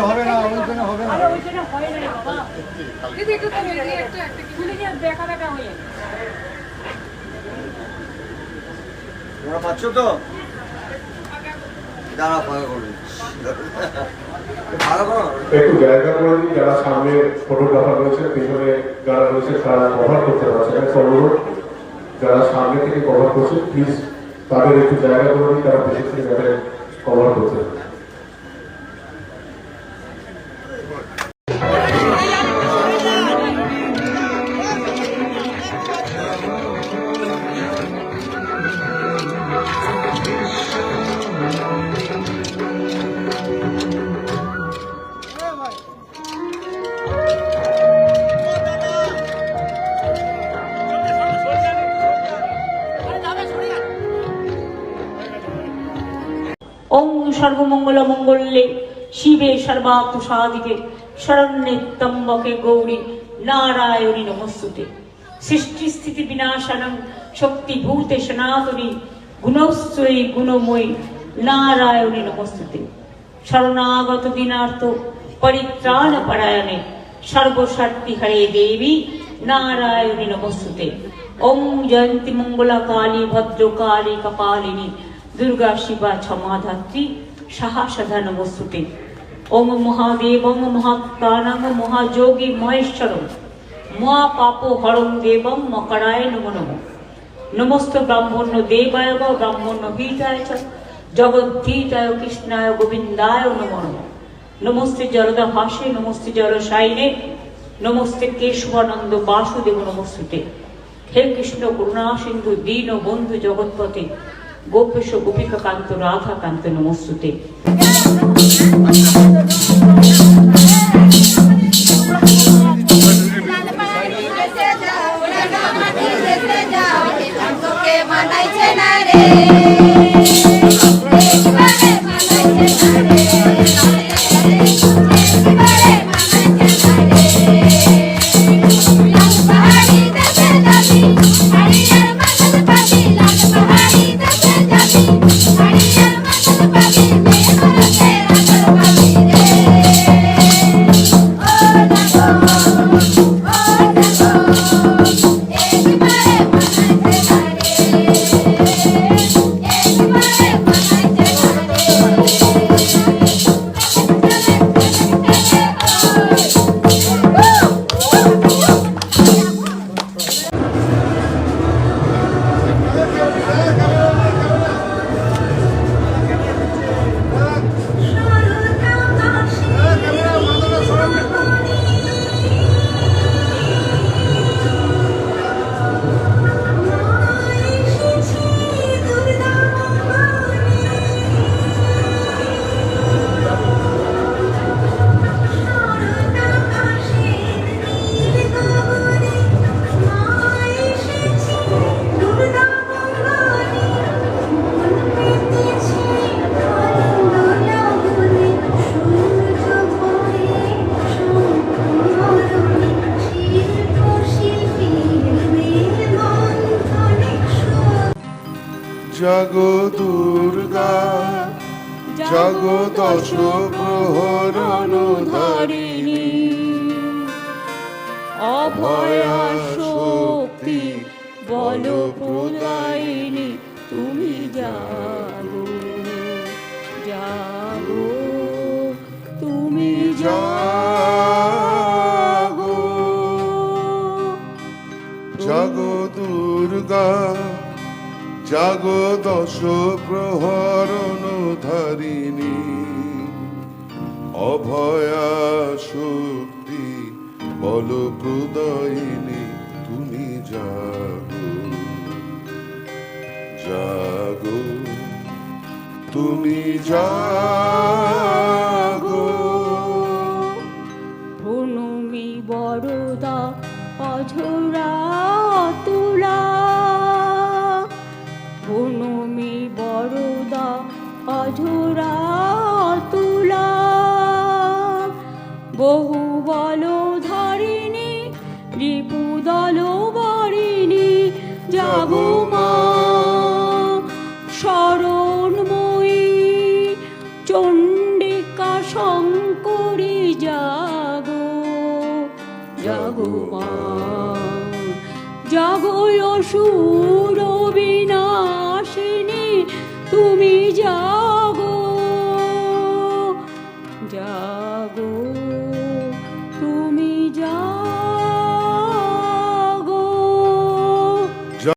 হবে না ওইখানে হবে না ওইখানে হয় না। বাবা হয়ে তোমরা পাচ্ছ তো? দাঁড়া ভালো করবে একটু জায়গা করে দিন যারা সামনে ফটোগ্রাফার রয়েছে, পিছনে যারা রয়েছে, তারা কভার করতে পারছে না। অনুরোধ, যারা সামনে থেকে কভার করছে প্লিজ তাদের একটু জায়গা করে দিন তারা পিছন থেকে কভার করতে ওং সর্বমঙ্গল মঙ্গলে, শিবে সর্বাত্ম সাধিকে শরণ্যে তম্বকে গৌরী নারায়ণী নমস্তুতে। সৃষ্টি স্থিতি বিনাশনম শক্তিভূতে সনাতনী গুণশ্রয়ী গুণময়ী নারায়ণী নমস্তুতে। শরণাগত দিনার্থ পরিত্রাণ পরায়ণে সর্বশক্তি হরে দেবী নারায়ণী নমস্তুতে। ওম জয়ন্তী মঙ্গলা কালী ভদ্রকালী, কপালিনী দুর্গা শিবা ক্ষমাধাত্রী সাহসধা নমস্তুতে ওম মহাদেবং মহাত্মানং মহাযোগী মহেশ্বরম। মহা পাপ হরং দেবং মকরায় নমো নমঃ। নমস্ত ব্রাহ্মণ্য দেবায় ব্রাহ্মণ্য হিতায় জগদ্ধীতায় কৃষ্ণায় গোবিন্দায় নমো নমঃ। নমস্তে জলদা ভাসে, নমস্তে জলসাইনে নমস্তে কেশবানন্দ বাসুদেব নমস্তুতে। হে কৃষ্ণ করুণা সিন্ধু, দীন বন্ধু জগৎপতে গোপেশ গোপিকা কান্ত রাধা কান্ত নমস্তুতে মানাইছে না জগ দুর্গা জগদশ প্রহরণ ধারিণী অভয়া শক্তি বল প্রদায়িনী, তুমি জাগো। জাগো, তুমি জাগো। জগ দুর্গা। জাগো দশ প্রহরণ ধারিণী অভয়া শক্তি বল প্রদায়িনী, তুমি জাগো। জাগো, তুমি জাগো। প্রণমী বরদা অঝরা অঝোরা তুলা বহু বল ধরিণী রিপুদল বরিণী যাব মা। শরণময়ী, চণ্ডিকা শঙ্করী, জাগো। জাগো মা। জাগো অসুর বিনাশিনী তুমি যা